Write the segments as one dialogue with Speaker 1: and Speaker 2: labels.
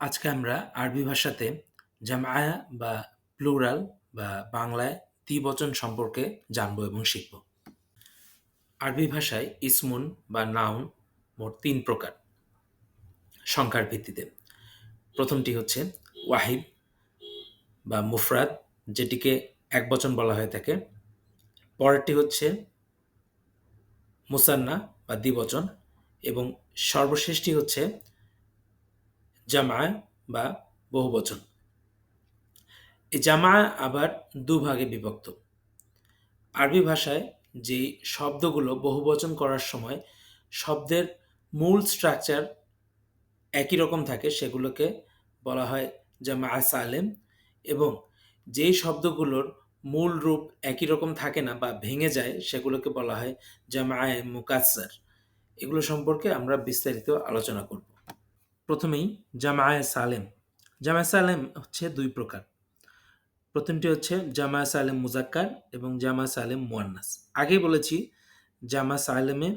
Speaker 1: আজকে আমরা আরবি ভাষাতে জামায়া বা প্লুরাল বা বাংলায় দ্বিবচন সম্পর্কে জানব এবং শিখব। আরবি ভাষায় ইসমুন বা নাউন মোট তিন প্রকার সংখ্যার ভিত্তিতে। প্রথমটি হচ্ছে ওয়াহিদ বা মুফরাদ, যেটিকে এক বচন বলা হয়ে থাকে। পরেরটি হচ্ছে মুসান্না বা দ্বিবচন এবং সর্বশেষটি হচ্ছে জামায় বা বহুবচন এই জামা আবার দুভাগে বিভক্ত। আরবি ভাষায় যে শব্দগুলো বহুবচন করার সময় শব্দের মূল স্ট্রাকচার একই রকম থাকে, সেগুলোকে বলা হয় জামা সালেম এবং যেই শব্দগুলোর মূল রূপ একই রকম থাকে না বা ভেঙে যায়, সেগুলোকে বলা হয় জামায় মুকাসার এগুলো সম্পর্কে আমরা বিস্তারিত আলোচনা করব। প্রথমেই জামায় সালেম। জামায় সালেম হচ্ছে দুই প্রকার। প্রথমটি হচ্ছে জামা সালেম মুজাক্কার এবং জামা সালেম মুয়ান্নাস। আগেই বলেছি জামা সালেমে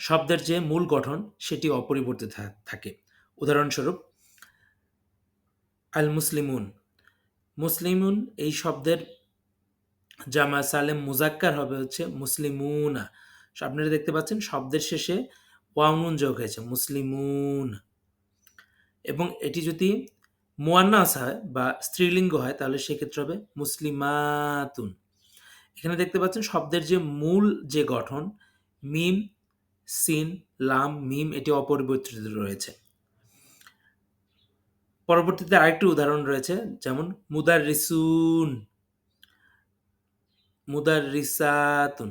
Speaker 1: শব্দের যে মূল গঠন সেটি অপরিবর্তিত থাকে। উদাহরণস্বরূপ আল মুসলিমুন মুসলিমুন এই শব্দের জামা সালেম মুজাক্কার হবে হচ্ছে মুসলিমুনা। আপনারা দেখতে পাচ্ছেন, শব্দের শেষে ওয়াউনুন যোগ হয়েছে, মুসলিমুন। এবং এটি যদি মোয়ান্নাস হয় বা স্ত্রীলিঙ্গ হয়, তাহলে সেক্ষেত্রে হবে মুসলিমাতুন। এখানে দেখতে পাচ্ছেন শব্দের যে মূল যে গঠন, মিম, সিন, লাম, মিম, এটি অপরিবর্তিত রয়েছে। পরবর্তীতে আরেকটি উদাহরণ রয়েছে, যেমন মুদার রিসুন মুদার রিসাতুন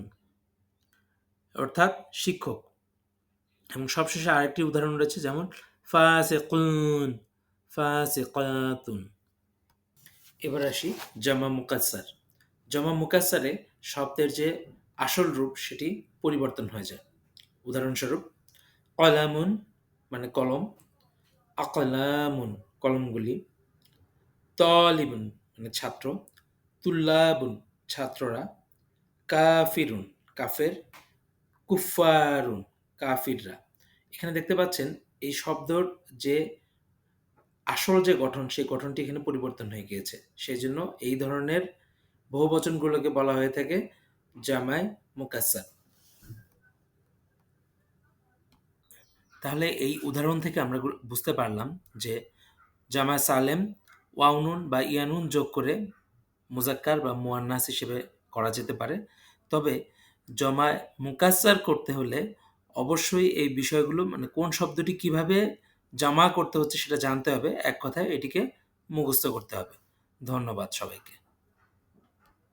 Speaker 1: অর্থাৎ শিক্ষক। এবং সবশেষে আরেকটি উদাহরণ রয়েছে, যেমন ফাসিকুন, ফাসিকাতুন। এবার আসি জামা মুকাসার জামা মুকাসারে শব্দের যে আসল রূপ, সেটি পরিবর্তন হয়ে যায়। উদাহরণস্বরূপ, কলামুন মানে কলম, আকলামুন, কলমগুলি, তলিবুন মানে ছাত্র, তুল্লাবুন, ছাত্ররা, কাফিরুন, কাফের কুফারুন কাফিররা। এখানে দেখতে পাচ্ছেন এই শব্দর যে আসল যে গঠন, সেই গঠনটি এখানে পরিবর্তন হয়ে গিয়েছে। সেই জন্য এই ধরনের বহুবচনগুলোকে বলা হয়ে থাকে জামায় মুকাসা তাহলে এই উদাহরণ থেকে আমরা বুঝতে পারলাম যে জামায় সালেম ওয়াউনুন বা ইয়ানুন যোগ করে মুজাক্কার বা মুয়ান্নাস হিসেবে করা যেতে পারে। তবে জমায় মুকাসার করতে হলে অবশ্যই এই বিষয়গুলো মানে কোন শব্দটি কীভাবে জমা করতে হচ্ছে সেটা জানতে হবে। এক কথায় এটিকে মুখস্থ করতে হবে। ধন্যবাদ সবাইকে।